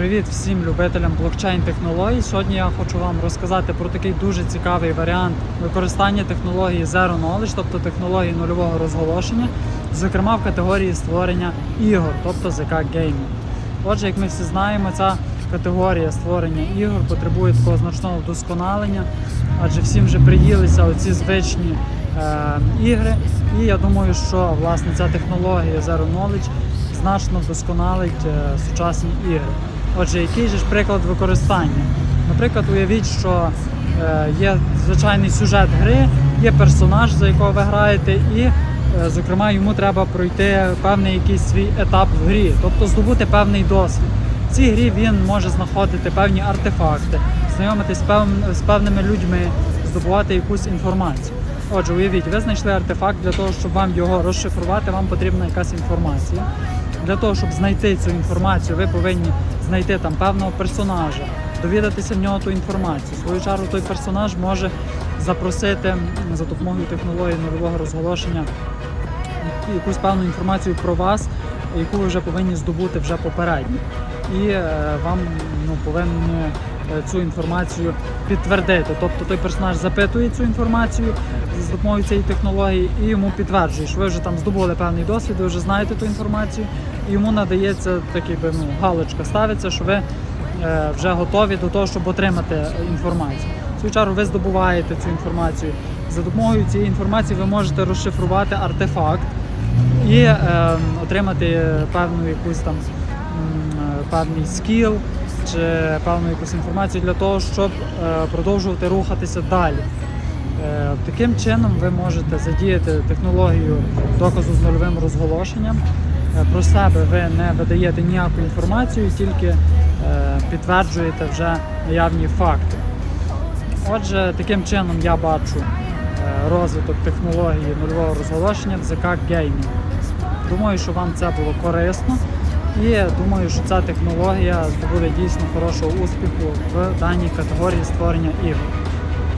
Привіт всім любителям блокчейн-технологій. Сьогодні я хочу вам розказати про такий дуже цікавий варіант використання технології Zero Knowledge, тобто технології нульового розголошення, зокрема в категорії створення ігор, тобто ЗК Gaming. Отже, як ми всі знаємо, ця категорія створення ігор потребує такого значного вдосконалення, адже всім вже приїлися оці звичні е, ігри. І я думаю, що власне ця технологія Zero Knowledge значно вдосконалить е, сучасні ігри. Отже, який же ж приклад використання? Наприклад, уявіть, що е, є звичайний сюжет гри, є персонаж, за якого ви граєте, і, е, зокрема, йому треба пройти певний якийсь свій етап в грі, тобто здобути певний досвід. В цій грі він може знаходити певні артефакти, знайомитись пев- з певними людьми, здобувати якусь інформацію. Отже, уявіть, ви знайшли артефакт для того, щоб вам його розшифрувати, вам потрібна якась інформація. Для того, щоб знайти цю інформацію, ви повинні знайти там певного персонажа, довідатися в нього ту інформацію. В свою чергу той персонаж може запросити за допомогою технології нового розголошення якусь певну інформацію про вас, яку ви вже повинні здобути вже попередньо. І е, вам ну, повинні е, цю інформацію підтвердити. Тобто той персонаж запитує цю інформацію з допомогою цієї технології і йому підтверджує, що ви вже там здобули певний досвід, ви вже знаєте ту інформацію, і йому надається такий би ну, галочка, ставиться, що ви е, вже готові до того, щоб отримати е, інформацію. В свою чергу ви здобуваєте цю інформацію. За допомогою цієї інформації ви можете розшифрувати артефакт і е, отримати певну якусь там е, певний скіл чи певну якусь інформацію для того, щоб е, продовжувати рухатися далі. Е, Таким чином ви можете задіяти технологію доказу з нульовим розголошенням. Е, Про себе ви не видаєте ніяку інформацію, тільки підтверджуєте вже наявні факти. Отже, таким чином я бачу розвиток технології нульового розголошення в ЗК Gaming. Думаю, що вам це було корисно і думаю, що ця технологія здобуде дійсно хорошого успіху в даній категорії створення ігор.